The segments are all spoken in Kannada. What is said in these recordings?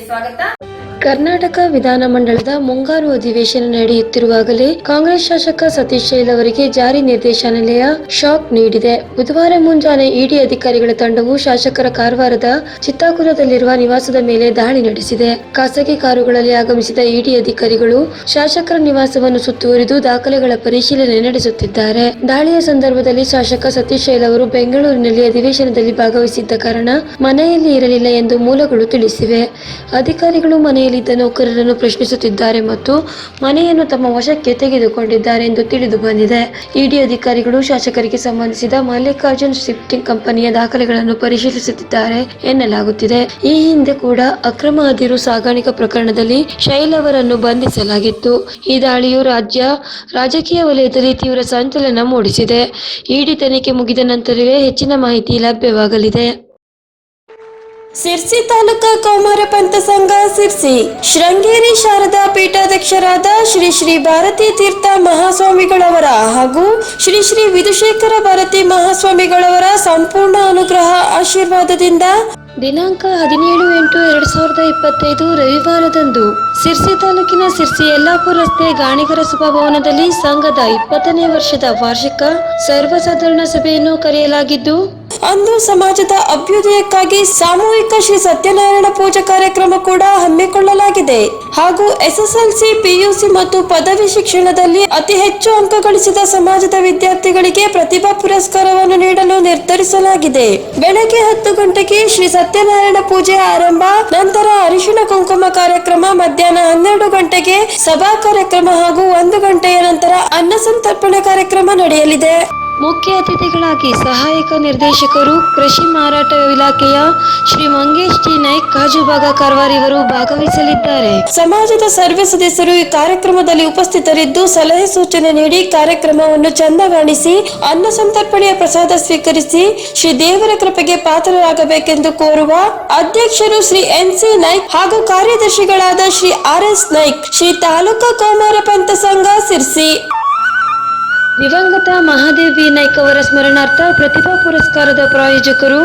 స్వాగత ಕರ್ನಾಟಕ ವಿಧಾನಮಂಡಲದ ಮುಂಗಾರು ಅಧಿವೇಶನ ನಡೆಯುತ್ತಿರುವಾಗಲೇ ಕಾಂಗ್ರೆಸ್ ಶಾಸಕ ಸತೀಶ್ ಶೈಲ್ ಅವರಿಗೆ ಜಾರಿ ನಿರ್ದೇಶನಾಲಯ ಶಾಕ್ ನೀಡಿದೆ. ಬುಧವಾರ ಮುಂಜಾನೆ ಇಡಿ ಅಧಿಕಾರಿಗಳ ತಂಡವು ಶಾಸಕರ ಕಾರವಾರದ ಚಿತ್ತಾಕುರದಲ್ಲಿರುವ ನಿವಾಸದ ಮೇಲೆ ದಾಳಿ ನಡೆಸಿದೆ. ಖಾಸಗಿ ಕಾರುಗಳಲ್ಲಿ ಆಗಮಿಸಿದ ಇಡಿ ಅಧಿಕಾರಿಗಳು ಶಾಸಕರ ನಿವಾಸವನ್ನು ಸುತ್ತುವರಿದು ದಾಖಲೆಗಳ ಪರಿಶೀಲನೆ ನಡೆಸುತ್ತಿದ್ದಾರೆ. ದಾಳಿಯ ಸಂದರ್ಭದಲ್ಲಿ ಶಾಸಕ ಸತೀಶ್ ಶೈಲ್ ಅವರು ಬೆಂಗಳೂರಿನಲ್ಲಿ ಅಧಿವೇಶನದಲ್ಲಿ ಭಾಗವಹಿಸಿದ್ದ ಕಾರಣ ಮನೆಯಲ್ಲಿ ಇರಲಿಲ್ಲ ಎಂದು ಮೂಲಗಳು ತಿಳಿಸಿವೆ. ಅಧಿಕಾರಿಗಳು ಮನೆಯಲ್ಲಿದ್ದ ನೌಕರರನ್ನು ಪ್ರಶ್ನಿಸುತ್ತಿದ್ದಾರೆ ಮತ್ತು ಮನೆಯನ್ನು ತಮ್ಮ ವಶಕ್ಕೆ ತೆಗೆದುಕೊಂಡಿದ್ದಾರೆ ಎಂದು ತಿಳಿದು ಬಂದಿದೆ. ಇಡಿ ಅಧಿಕಾರಿಗಳು ಶಾಸಕರಿಗೆ ಸಂಬಂಧಿಸಿದ ಮಲ್ಲಿಕಾರ್ಜುನ್ ಶಿಫ್ಟಿಂಗ್ ಕಂಪನಿಯ ದಾಖಲೆಗಳನ್ನು ಪರಿಶೀಲಿಸುತ್ತಿದ್ದಾರೆ ಎನ್ನಲಾಗುತ್ತಿದೆ. ಈ ಹಿಂದೆ ಕೂಡ ಅಕ್ರಮ ಅದಿರು ಸಾಗಾಣಿಕಾ ಪ್ರಕರಣದಲ್ಲಿ ಶೈಲ್ ಅವರನ್ನು ಬಂಧಿಸಲಾಗಿತ್ತು. ಈ ದಾಳಿಯು ರಾಜ್ಯ, ರಾಜಕೀಯ ವಲಯದಲ್ಲಿ ತೀವ್ರ ಸಂಚಲನ ಮೂಡಿಸಿದೆ. ಇಡಿ ತನಿಖೆ ಮುಗಿದ ನಂತರವೇ ಹೆಚ್ಚಿನ ಮಾಹಿತಿ ಲಭ್ಯವಾಗಲಿದೆ. ಸಿರ್ಸಿ ತಾಲೂಕಾ ಕೌಮಾರ ಪಂಥ ಸಂಘ ಸಿರ್ಸಿ. ಶೃಂಗೇರಿ ಶಾರದಾ ಪೀಠಾಧ್ಯಕ್ಷರಾದ ಶ್ರೀ ಶ್ರೀ ಭಾರತೀ ತೀರ್ಥ ಮಹಾಸ್ವಾಮಿಗಳವರ ಹಾಗೂ ಶ್ರೀ ಶ್ರೀ ವಿಧುಶೇಖರ ಭಾರತಿ ಮಹಾಸ್ವಾಮಿಗಳವರ ಸಂಪೂರ್ಣ ಅನುಗ್ರಹ ಆಶೀರ್ವಾದದಿಂದ ದಿನಾಂಕ ಹದಿನೇಳು ಎಂಟು ಎರಡ್ ಸಾವಿರದ ಇಪ್ಪತ್ತೈದು ರವಿವಾರದಂದು ಸಿರ್ಸಿ ತಾಲೂಕಿನ ಸಿರ್ಸಿ ಯಲ್ಲಾಪುರ ರಸ್ತೆ ಗಾಣಿಗರ ಸಭಾಭವನದಲ್ಲಿ ಸಂಘದ ಇಪ್ಪತ್ತನೇ ವರ್ಷದ ವಾರ್ಷಿಕ ಸರ್ವಸಾಧಾರಣ ಸಭೆಯನ್ನು ಕರೆಯಲಾಗಿದ್ದು ಅಂದು ಸಮಾಜದ ಅಭ್ಯುದಯಕ್ಕಾಗಿ ಸಾಮೂಹಿಕ ಶ್ರೀ ಸತ್ಯನಾರಾಯಣ ಪೂಜಾ ಕಾರ್ಯಕ್ರಮ ಕೂಡ ಹಮ್ಮಿಕೊಳ್ಳಲಾಗಿದೆ. ಹಾಗೂ ಎಸ್ಎಸ್ಎಲ್ಸಿ, ಪಿಯುಸಿ ಮತ್ತು ಪದವಿ ಶಿಕ್ಷಣದಲ್ಲಿ ಅತಿ ಹೆಚ್ಚು ಅಂಕ ಗಳಿಸಿದ ಸಮಾಜದ ವಿದ್ಯಾರ್ಥಿಗಳಿಗೆ ಪ್ರತಿಭಾ ಪುರಸ್ಕಾರವನ್ನು ನೀಡಲು ನಿರ್ಧರಿಸಲಾಗಿದೆ. ಬೆಳಗ್ಗೆ ಹತ್ತು ಗಂಟೆಗೆ ಶ್ರೀ ಸತ್ಯನಾರಾಯಣ ಪೂಜೆ ಆರಂಭ, ನಂತರ ಅರಿಶಿಣ ಕುಂಕುಮ ಕಾರ್ಯಕ್ರಮ, ಮಧ್ಯಾಹ್ನ ಹನ್ನೆರಡು ಗಂಟೆಗೆ ಸಭಾ ಕಾರ್ಯಕ್ರಮ ಹಾಗೂ ಒಂದು ಗಂಟೆಯ ನಂತರ ಅನ್ನ ಸಂತರ್ಪಣೆ ಕಾರ್ಯಕ್ರಮ ನಡೆಯಲಿದೆ. ಮುಖ್ಯ ಅತಿಥಿಗಳಾಗಿ ಸಹಾಯಕ ನಿರ್ದೇಶಕರು, ಕೃಷಿ ಮಾರಾಟ ಇಲಾಖೆಯ ಶ್ರೀ ಮಂಗೇಶ್ ಟಿ ನಾಯ್ಕ್ ಕಾಜುಬಾಗ ಕಾರ್ವಾರ್ ಇವರು ಭಾಗವಹಿಸಲಿದ್ದಾರೆ. ಸಮಾಜದ ಸರ್ವ ಸದಸ್ಯರು ಈ ಕಾರ್ಯಕ್ರಮದಲ್ಲಿ ಉಪಸ್ಥಿತರಿದ್ದು ಸಲಹೆ ಸೂಚನೆ ನೀಡಿ ಕಾರ್ಯಕ್ರಮವನ್ನು ಚಂದಗಾಣಿಸಿ, ಅನ್ನ ಸಂತರ್ಪಣೆಯ ಪ್ರಸಾದ ಸ್ವೀಕರಿಸಿ ಶ್ರೀ ದೇವರ ಕೃಪೆಗೆ ಪಾತ್ರರಾಗಬೇಕೆಂದು ಕೋರುವ ಅಧ್ಯಕ್ಷರು ಶ್ರೀ ಎನ್ ಸಿ ನಾಯ್ಕ್ ಹಾಗೂ ಕಾರ್ಯದರ್ಶಿಗಳಾದ ಶ್ರೀ ಆರ್ ಎಸ್ ನಾಯ್ಕ್, ಶ್ರೀ ತಾಲೂಕಾ ಕೌಮಾರ ಪಂಥ ಸಂಘ ಸಿರ್ಸಿ. ದಿವಂಗತ ಮಹಾದೇವಿ ನಾಯ್ಕ ಅವರ ಸ್ಮರಣಾರ್ಥ ಪ್ರತಿಭಾ ಪುರಸ್ಕಾರದ ಪ್ರಾಯೋಜಕರು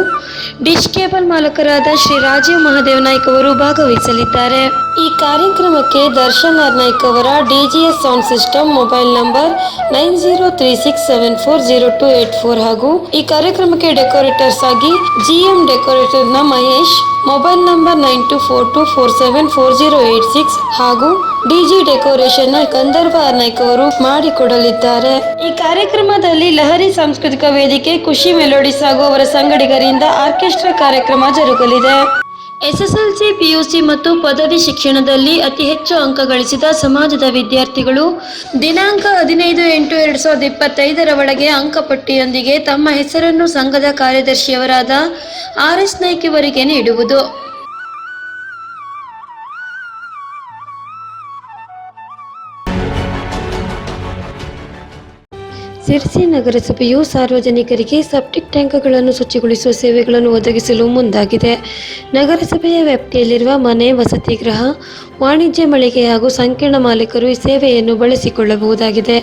ಡಿಶ್ ಕೇಬಲ್ ಮಾಲಕರಾದ ಶ್ರೀ ರಾಜೀವ್ ಮಹಾದೇವ್ ನಾಯ್ಕ ಅವರು ಭಾಗವಹಿಸಲಿದ್ದಾರೆ. ಈ ಕಾರ್ಯಕ್ರಮಕ್ಕೆ ದರ್ಶನ್ ಆರ್ ನಾಯ್ಕ ಅವರ DGS sound system, mobile number nine zero three six seven four zero two eight four ಹಾಗೂ ಈ ಕಾರ್ಯಕ್ರಮಕ್ಕೆ ಡೆಕೋರೇಟರ್ಸ್ ಆಗಿ GM decorator ಡೆಕೋರೇಟರ್ನ Mahesh, mobile number nine two four two four seven four zero eight six ಹಾಗೂ ಡಿಜಿ ಡೆಕೋರೇಷನ್ನ ಗಂಧರ್ವ ನಾಯ್ಕ ಅವರು ಮಾಡಿಕೊಡಲಿದ್ದಾರೆ. ಈ ಕಾರ್ಯಕ್ರಮದಲ್ಲಿ ಲಹರಿ ಸಾಂಸ್ಕೃತಿಕ ವೇದಿಕೆ, ಖುಷಿ ಮೆಲೋಡಿಸ್ ಹಾಗೂ ಅವರ ಸಂಗಡಿಗರಿಂದ ಆರ್ಕೆಸ್ಟ್ರಾ ಕಾರ್ಯಕ್ರಮ ಜರುಗಲಿದೆ. ಎಸ್ಎಸ್ಎಲ್ಸಿ, ಪಿಯುಸಿ ಮತ್ತು ಪದವಿ ಶಿಕ್ಷಣದಲ್ಲಿ ಅತಿ ಹೆಚ್ಚು ಅಂಕ ಗಳಿಸಿದ ಸಮಾಜದ ವಿದ್ಯಾರ್ಥಿಗಳು ದಿನಾಂಕ ಹದಿನೈದು ಎಂಟು ಎರಡ್ ಸಾವಿರದ ಇಪ್ಪತ್ತೈದರ ಒಳಗೆ ಅಂಕಪಟ್ಟಿಯೊಂದಿಗೆ ತಮ್ಮ ಹೆಸರನ್ನು ಸಂಘದ ಕಾರ್ಯದರ್ಶಿಯವರಾದ ಆರ್ ಎಸ್ ನಾಯ್ಕ್ ಇವರಿಗೆ ನೀಡುವುದು. ಸಿರ್ಸಿ ನಗರಸಭೆಯು ಸಾರ್ವಜನಿಕರಿಗೆ ಸೆಪ್ಟಿಕ್ ಟ್ಯಾಂಕ್ಗಳನ್ನು ಶುಚಿಗೊಳಿಸುವ ಸೇವೆಗಳನ್ನು ಒದಗಿಸಲು ಮುಂದಾಗಿದೆ. ನಗರಸಭೆಯ ವ್ಯಾಪ್ತಿಯಲ್ಲಿರುವ ಮನೆ, ವಸತಿ ಗೃಹ, ವಾಣಿಜ್ಯ ಮಳಿಗೆ ಹಾಗೂ ಸಂಕೀರ್ಣ ಮಾಲೀಕರು ಈ ಸೇವೆಯನ್ನು ಬಳಸಿಕೊಳ್ಳಬಹುದಾಗಿದೆ.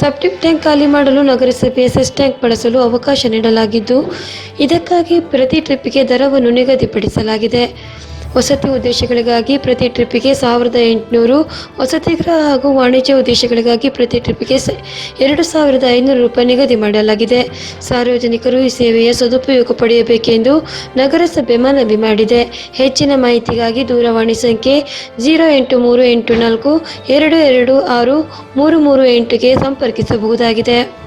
ಸೆಪ್ಟಿಕ್ ಟ್ಯಾಂಕ್ ಖಾಲಿ ಮಾಡಲು ನಗರಸಭೆಯ ಸೆಸ್ ಟ್ಯಾಂಕ್ ಬಳಸಲು ಅವಕಾಶ ನೀಡಲಾಗಿದ್ದು, ಇದಕ್ಕಾಗಿ ಪ್ರತಿ ಟ್ರಿಪ್ಗೆ ದರವನ್ನು ನಿಗದಿಪಡಿಸಲಾಗಿದೆ. ವಸತಿ ಉದ್ದೇಶಗಳಿಗಾಗಿ ಪ್ರತಿ ಟ್ರಿಪ್ಪಿಗೆ ಸಾವಿರದ ಎಂಟುನೂರು ವಸತಿ ಗೃಹ ಹಾಗೂ ವಾಣಿಜ್ಯ ಉದ್ದೇಶಗಳಿಗಾಗಿ ಪ್ರತಿ ಟ್ರಿಪ್ಪಿಗೆ ಸ- ಎರಡು ಸಾವಿರದ ಐನೂರು ರೂಪಾಯಿ ನಿಗದಿ ಮಾಡಲಾಗಿದೆ. ಸಾರ್ವಜನಿಕರು ಈ ಸೇವೆಯ ಸದುಪಯೋಗ ಪಡೆಯಬೇಕೆಂದು ನಗರಸಭೆ ಮನವಿ ಮಾಡಿದೆ. ಹೆಚ್ಚಿನ ಮಾಹಿತಿಗಾಗಿ ದೂರವಾಣಿ ಸಂಖ್ಯೆ ಜೀರೋ ಎಂಟು ಮೂರು ಎಂಟು ನಾಲ್ಕು ಎರಡು ಎರಡು ಆರು ಮೂರು ಮೂರು ಎಂಟುಗೆ ಸಂಪರ್ಕಿಸಬಹುದಾಗಿದೆ.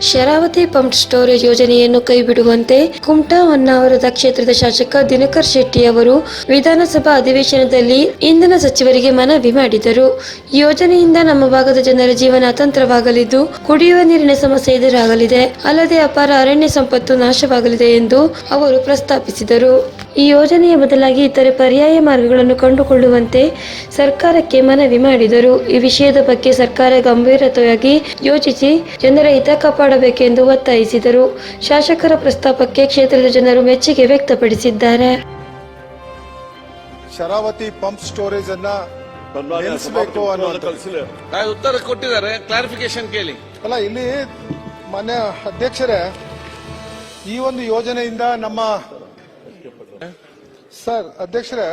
ಶರಾವತಿ ಪಂಪ್ ಸ್ಟೋರೇಜ್ ಯೋಜನೆಯನ್ನು ಕೈಬಿಡುವಂತೆ ಕುಮಟಾ ಹೊನ್ನಾವರದ ಕ್ಷೇತ್ರದ ಶಾಸಕ ದಿನಕರ್ ಶೆಟ್ಟಿ ಅವರು ವಿಧಾನಸಭಾ ಅಧಿವೇಶನದಲ್ಲಿ ಇಂಧನ ಸಚಿವರಿಗೆ ಮನವಿ ಮಾಡಿದರು. ಯೋಜನೆಯಿಂದ ನಮ್ಮ ಭಾಗದ ಜನರ ಜೀವನ ಅತಂತ್ರವಾಗಲಿದ್ದು, ಕುಡಿಯುವ ನೀರಿನ ಸಮಸ್ಯೆ ಎದುರಾಗಲಿದೆ. ಅಲ್ಲದೆ ಅಪಾರ ಅರಣ್ಯ ಸಂಪತ್ತು ನಾಶವಾಗಲಿದೆ ಎಂದು ಅವರು ಪ್ರಸ್ತಾಪಿಸಿದರು. ಈ ಯೋಜನೆಯ ಬದಲಾಗಿ ಇತರೆ ಪರ್ಯಾಯ ಮಾರ್ಗಗಳನ್ನು ಕಂಡುಕೊಳ್ಳುವಂತೆ ಸರ್ಕಾರಕ್ಕೆ ಮನವಿ ಮಾಡಿದರು. ಈ ವಿಷಯದ ಬಗ್ಗೆ ಸರ್ಕಾರ ಗಂಭೀರತೆಯಾಗಿ ಯೋಚಿಸಿ ಜನರ ಹಿತ ಕಾಪಾಡಬೇಕೆಂದು ಒತ್ತಾಯಿಸಿದರು. ಶಾಸಕರ ಪ್ರಸ್ತಾಪಕ್ಕೆ ಕ್ಷೇತ್ರದ ಜನರು ಮೆಚ್ಚುಗೆ ವ್ಯಕ್ತಪಡಿಸಿದ್ದಾರೆ. ಶರಾವತಿ ಪಂಪ್ ಸ್ಟೋರೇಜ್ ಅನ್ನ ನಿಲ್ಲಿಸಬೇಕು. ಉತ್ತರ ಕೊಟ್ಟಿದ್ದಾರೆ. ಕ್ಲಾರಿಫಿಕೇಶನ್ ಕೇಳಿ. ಅಲ್ಲ ಇಲ್ಲಿ ಮಾನ್ಯ ಅಧ್ಯಕ್ಷರೇ ಈ ಒಂದು ಯೋಜನೆಯಿಂದ ನಮ್ಮ ಸರ್ ಅಧ್ಯಕ್ಷರೇ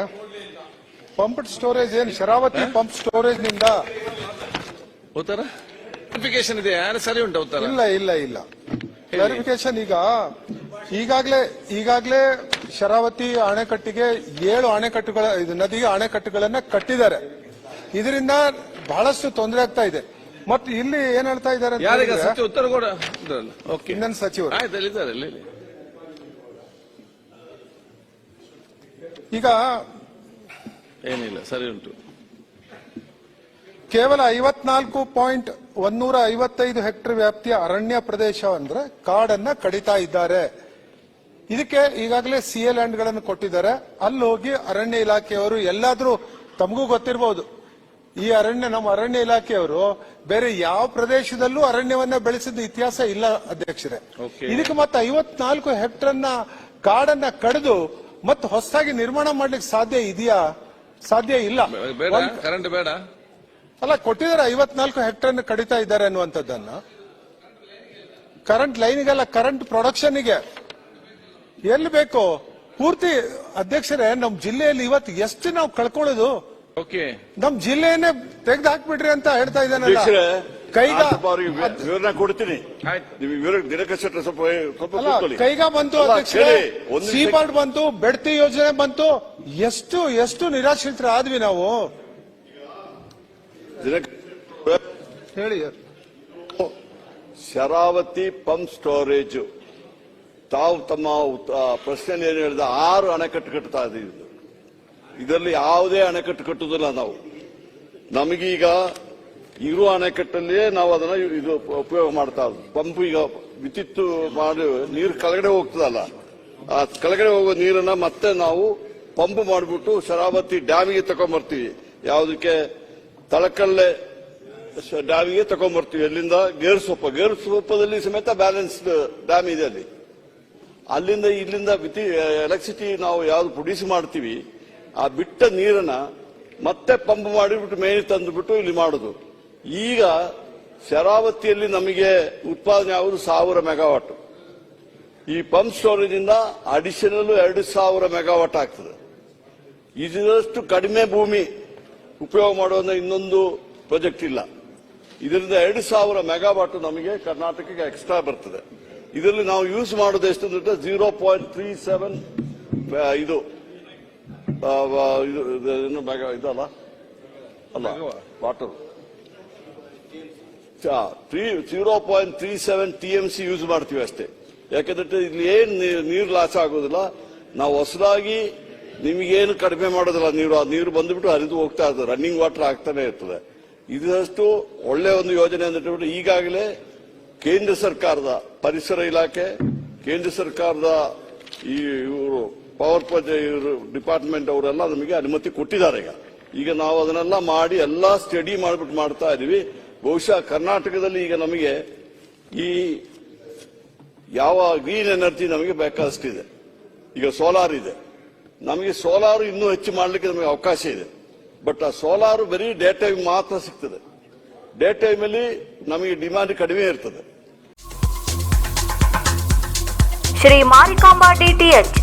ಪಂಪ್ಡ್ ಸ್ಟೋರೇಜ್ ಏನು ಶರಾವತಿ ಪಂಪ್ ಸ್ಟೋರೇಜ್ನಿಂದ? ಉತ್ತರ? ಕ್ಲಾರಿಫಿಕೇಶನ್ ಇದೆ ಸರಿ ಉಂಟು ಉತ್ತರ? ಇಲ್ಲ ಇಲ್ಲ ಇಲ್ಲ. ಕ್ಲಾರಿಫಿಕೇಶನ್ ಈಗ ಈಗಾಗಲೇ ಈಗಾಗಲೇ ಶರಾವತಿ ಅಣೆಕಟ್ಟಿಗೆ ಏಳು ಅಣೆಕಟ್ಟುಗಳ ಇದು ನದಿಗೆ ಅಣೆಕಟ್ಟುಗಳನ್ನ ಕಟ್ಟಿದ್ದಾರೆ. ಇದರಿಂದ ಬಹಳಷ್ಟು ತೊಂದರೆ ಆಗ್ತಾ ಇದೆ. ಮತ್ತು ಇಲ್ಲಿ ಏನ್ ಹೇಳ್ತಾ ಇದ್ದಾರೆ ಅಂತ ಯಾರೀಗ ಹೇಳಿದ್ರೆ, ಸತ್ಯ ಉತ್ತರ ಕೂಡ ಓಕೆ ಇಂಧನ ಸಚಿವರು ಆಯ್ತು ಅಲ್ಲಿ ಇದ್ದಾರೆ ಇಲ್ಲಿ ಇಲ್ಲಿ. ಈಗ ಏನಿಲ್ಲ ಸರಿ ಉಂಟು. ಕೇವಲ ಐವತ್ನಾಲ್ಕು ಪಾಯಿಂಟ್ ಒಂದೂರ ಐವತ್ತೈದು ಹೆಕ್ಟೇರ್ ವ್ಯಾಪ್ತಿಯ ಅರಣ್ಯ ಪ್ರದೇಶ ಅಂದ್ರೆ ಕಾಡನ್ನ ಕಡಿತಾ ಇದ್ದಾರೆ. ಇದಕ್ಕೆ ಈಗಾಗಲೇ ಸಿ ಎ ಲ್ಯಾಂಡ್ಗಳನ್ನು ಕೊಟ್ಟಿದ್ದಾರೆ. ಅಲ್ಲಿ ಹೋಗಿ ಅರಣ್ಯ ಇಲಾಖೆಯವರು ಎಲ್ಲಾದ್ರೂ ತಮಗೂ ಗೊತ್ತಿರಬಹುದು ಈ ಅರಣ್ಯ ನಮ್ಮ ಅರಣ್ಯ ಇಲಾಖೆಯವರು ಬೇರೆ ಯಾವ ಪ್ರದೇಶದಲ್ಲೂ ಅರಣ್ಯವನ್ನ ಬೆಳೆಸಿದ ಇತಿಹಾಸ ಇಲ್ಲ ಅಧ್ಯಕ್ಷರೇ. ಇದಕ್ಕೆ ಮತ್ತೆ ಐವತ್ನಾಲ್ಕು ಹೆಕ್ಟರ್ನ ಕಾಡನ್ನ ಕಡಿದು ಮತ್ತೆ ಹೊಸದಾಗಿ ನಿರ್ಮಾಣ ಮಾಡ್ಲಿಕ್ಕೆ ಸಾಧ್ಯ ಇದೆಯಾ? ಸಾಧ್ಯ ಇಲ್ಲ. ಬೇಡ ಕರೆಂಟ್ ಬೇಡ. ಅಲ್ಲ ಕೊಟ್ಟಿದ್ದಾರೆ ಐವತ್ನಾಲ್ಕು ಹೆಕ್ಟರ್ ಕಡಿತಾ ಇದ್ದಾರೆ ಅನ್ನುವಂಥದ್ದನ್ನ. ಕರೆಂಟ್ ಲೈನ್ಗೆಲ್ಲ ಕರೆಂಟ್ ಪ್ರೊಡಕ್ಷನ್ಗೆ ಎಲ್ಲಿ ಬೇಕು? ಪೂರ್ತಿ ಅಧ್ಯಕ್ಷರೇ ನಮ್ ಜಿಲ್ಲೆಯಲ್ಲಿ ಇವತ್ತು ಎಷ್ಟು ನಾವು ಕಳ್ಕೊಳ್ಳೋದು? ಓಕೆ. ನಮ್ ಜಿಲ್ಲೆಯನ್ನೇ ತೆಗೆದು ಹಾಕ್ಬಿಡ್ರಿ ಅಂತ ಹೇಳ್ತಾ ಇದ್ದಾನೆ ಅಧ್ಯಕ್ಷರೇ, ಕೈಗ ವಿವರಣೆ ಕೊಡ್ತೀನಿ. ನಿಮಗೆ ವಿವರ ಸ್ವಲ್ಪ ಸ್ವಲ್ಪ ಅಲ್ಲ ಕೂತ್ಕೊಳ್ಳಿ. ಕೈಗ ಬಂತು ಸಿ ಪಾರ್ಟ್ ಬಂತು ಬೆಡ್ತಿ ಯೋಜನೆ ಬಂತು ಎಷ್ಟು ಎಷ್ಟು ನಿರಾಶ್ರಿತರ ಆದ್ವಿ ನಾವು? ಹೇಳಿ. Sharavathi pump storage. ತಾವು ತಮ್ಮ ಪ್ರಶ್ನೆ ಏನು ಹೇಳಿದ ಆರು ಅಣೆಕಟ್ಟು ಕಟ್ತಾ ಇದ್ದೀವಿ. ಇದರಲ್ಲಿ ಯಾವುದೇ ಅಣೆಕಟ್ಟು ಕಟ್ಟುವುದಿಲ್ಲ ನಾವು. ನಮಗೀಗ ಇರುವ ಅಣೆಕಟ್ಟಲ್ಲಿಯೇ ನಾವು ಅದನ್ನ ಇದು ಉಪಯೋಗ ಮಾಡ್ತಾ ಪಂಪ್ ಈಗ ವಿದ್ಯುತ್ ಮಾಡಿ ನೀರು ಕೆಳಗಡೆ ಹೋಗ್ತದಲ್ಲ, ಆ ಕೆಳಗಡೆ ಹೋಗೋ ನೀರನ್ನ ಮತ್ತೆ ನಾವು ಪಂಪ್ ಮಾಡಿಬಿಟ್ಟು ಶರಾವತಿ ಡ್ಯಾಮಿಗೆ ತಗೊಂಡ್ಬರ್ತೀವಿ ಯಾವುದಕ್ಕೆ? ತಳಕಲ್ಲೆ ಡ್ಯಾಮಿಗೆ ತಗೊಂಡ್ಬರ್ತೀವಿ ಅಲ್ಲಿಂದ ಗೇರ್ಸೊಪ್ಪ ಗೇರ್ಸೊಪ್ಪದಲ್ಲಿ ಸಮೇತ ಬ್ಯಾಲೆನ್ಸ್ಡ್ ಡ್ಯಾಮ್ ಇದೆ ಅಲ್ಲಿ. ಅಲ್ಲಿಂದ ಇಲ್ಲಿಂದ ವಿತಿ ಎಲೆಕ್ಟ್ರಿಸಿಟಿ ನಾವು ಯಾವ್ದು ಪ್ರೊಡ್ಯೂಸ್ ಮಾಡ್ತೀವಿ, ಆ ಬಿಟ್ಟ ನೀರನ್ನ ಮತ್ತೆ ಪಂಪ್ ಮಾಡಿಬಿಟ್ಟು ಮೇಲೆ ತಂದುಬಿಟ್ಟು ಇಲ್ಲಿ ಮಾಡುದು. ಈಗ ಶರಾವತಿಯಲ್ಲಿ ನಮಗೆ ಉತ್ಪಾದನೆ ಆಗುವುದು ಸಾವಿರ ಮೆಗಾವಾಟ್ ಈ ಪಂಪ್ ಸ್ಟೋರೇಜ್ ಇಂದ ಅಡಿಷನಲ್ ಎರಡು ಸಾವಿರ ಮೆಗಾವಾಟ್ ಆಗ್ತದೆ ಇದರಷ್ಟು ಕಡಿಮೆ ಭೂಮಿ ಉಪಯೋಗ ಮಾಡುವಂತ ಇನ್ನೊಂದು ಪ್ರಾಜೆಕ್ಟ್ ಇಲ್ಲ ಇದರಿಂದ ಎರಡು ಸಾವಿರ ಮೆಗಾವಾಟ್ ನಮಗೆ ಕರ್ನಾಟಕಕ್ಕೆ ಎಕ್ಸ್ಟ್ರಾ ಬರ್ತದೆ ಇದರಲ್ಲಿ ನಾವು ಯೂಸ್ ಮಾಡೋದು ಎಷ್ಟು ಅಂದ್ರೆ ಜೀರೋ ಪಾಯಿಂಟ್ ತ್ರೀ ಸೆವೆನ್ ಇದು ಇದಲ್ಲ ಅಲ್ಲ water three zero point three seven T M C use ಮಾಡ್ತೀವಿ ಅಷ್ಟೇ. ಯಾಕಂದ್ರೆ ಇಲ್ಲಿ ಏನು ನೀರು ಲಾಸ್ ಆಗೋದಿಲ್ಲ. ನಾವು ಹೊಸದಾಗಿ ನಿಮಗೇನು ಕಡಿಮೆ ಮಾಡೋದಿಲ್ಲ ನೀರು. ಆ ನೀರು ಬಂದ್ಬಿಟ್ಟು ಹರಿದು ಹೋಗ್ತಾ ಇರ್ತದೆ. ರನ್ನಿಂಗ್ ವಾಟರ್ ಆಗ್ತಾನೆ ಇರ್ತದೆ. ಇದಷ್ಟು ಒಳ್ಳೆ ಒಂದು ಯೋಜನೆ ಅಂದ್ರೆ ಈಗಾಗಲೇ ಕೇಂದ್ರ ಸರ್ಕಾರದ ಪರಿಸರ ಇಲಾಖೆ, ಕೇಂದ್ರ ಸರ್ಕಾರದ ಈ ಇವರು ಪವರ್ ಇವರು ಡಿಪಾರ್ಟ್ಮೆಂಟ್ ಅವರೆಲ್ಲ ನಮಗೆ ಅನುಮತಿ ಕೊಟ್ಟಿದ್ದಾರೆ ಈಗ. ಈಗ ನಾವು ಅದನ್ನೆಲ್ಲ ಮಾಡಿ ಎಲ್ಲ ಸ್ಟಡಿ ಮಾಡಿಬಿಟ್ಟು ಮಾಡ್ತಾ ಇದೀವಿ. ಬಹುಶಃ ಕರ್ನಾಟಕದಲ್ಲಿ ಈಗ ನಮಗೆ ಈ ಯಾವ ಗ್ರೀನ್ ಎನರ್ಜಿ ನಮಗೆ ಬೇಕಾದಷ್ಟಿದೆ. ಈಗ ಸೋಲಾರ್ ಇದೆ. ನಮಗೆ ಸೋಲಾರ್ ಇನ್ನೂ ಹೆಚ್ಚು ಮಾಡಲಿಕ್ಕೆ ನಮಗೆ ಅವಕಾಶ ಇದೆ. ಬಟ್ ಆ ಸೋಲಾರ್ ಬರೀ ಡೇ ಟೈಮ್ ಮಾತ್ರ ಸಿಗ್ತದೆ. ಡೇ ಟೈಮಲ್ಲಿ ನಮಗೆ ಡಿಮಾಂಡ್ ಕಡಿಮೆ ಇರ್ತದೆ. ಶ್ರೀ ಮಾರಿಕಾಂಬಾ ಡಿಟಿಎಚ್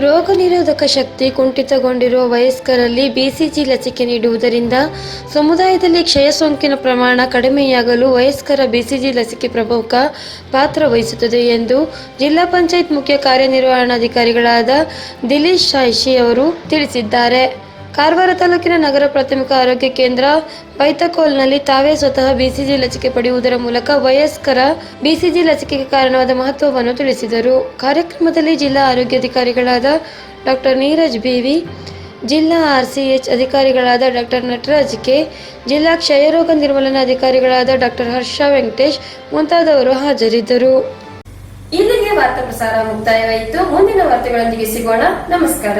ರೋಗ ನಿರೋಧಕ ಶಕ್ತಿ ಕುಂಠಿತಗೊಂಡಿರುವ ವಯಸ್ಕರಲ್ಲಿ ಬಿಸಿಜಿ ಲಸಿಕೆ ನೀಡುವುದರಿಂದ ಸಮುದಾಯದಲ್ಲಿ ಕ್ಷಯ ಸೋಂಕಿನ ಪ್ರಮಾಣ ಕಡಿಮೆಯಾಗಲು ವಯಸ್ಕರ ಬಿಸಿಜಿ ಲಸಿಕೆ ಪ್ರಮುಖ ಪಾತ್ರ ವಹಿಸುತ್ತದೆ ಎಂದು ಜಿಲ್ಲಾ ಪಂಚಾಯತ್ ಮುಖ್ಯ ಕಾರ್ಯನಿರ್ವಹಣಾಧಿಕಾರಿಗಳಾದ ದಿಲೀಶ್ ಶಾಯಿಶಿ ಅವರು ತಿಳಿಸಿದ್ದಾರೆ. ಕಾರವಾರ ತಾಲೂಕಿನ ನಗರ ಪ್ರಾಥಮಿಕ ಆರೋಗ್ಯ ಕೇಂದ್ರ ಬೈತಕೋಲ್ನಲ್ಲಿ ತಾವೇ ಸ್ವತಃ ಬಿಸಿಜಿ ಲಸಿಕೆ ಪಡೆಯುವುದರ ಮೂಲಕ ವಯಸ್ಕರ ಬಿಸಿಜಿ ಲಸಿಕೆಗೆ ಕಾರಣವಾದ ಮಹತ್ವವನ್ನು ತಿಳಿಸಿದರು. ಕಾರ್ಯಕ್ರಮದಲ್ಲಿ ಜಿಲ್ಲಾ ಆರೋಗ್ಯಾಧಿಕಾರಿಗಳಾದ ಡಾಕ್ಟರ್ ನೀರಜ್ ಬಿವಿ ಜಿಲ್ಲಾ ಆರ್ಸಿಎಚ್ ಅಧಿಕಾರಿಗಳಾದ ಡಾಕ್ಟರ್ ನಟರಾಜ್ ಕೆ, ಜಿಲ್ಲಾ ಕ್ಷಯರೋಗ ನಿರ್ಮೂಲನಾ ಅಧಿಕಾರಿಗಳಾದ ಡಾಕ್ಟರ್ ಹರ್ಷ ವೆಂಕಟೇಶ್ ಮುಂತಾದವರು ಹಾಜರಿದ್ದರು. ಇಲ್ಲಿಗೆ ವಾರ್ತಾ ಪ್ರಸಾರ ಮುಕ್ತಾಯವಾಯಿತು. ಮುಂದಿನ ವಾರ್ತೆಗಳೊಂದಿಗೆ ಸಿಗೋಣ. ನಮಸ್ಕಾರ.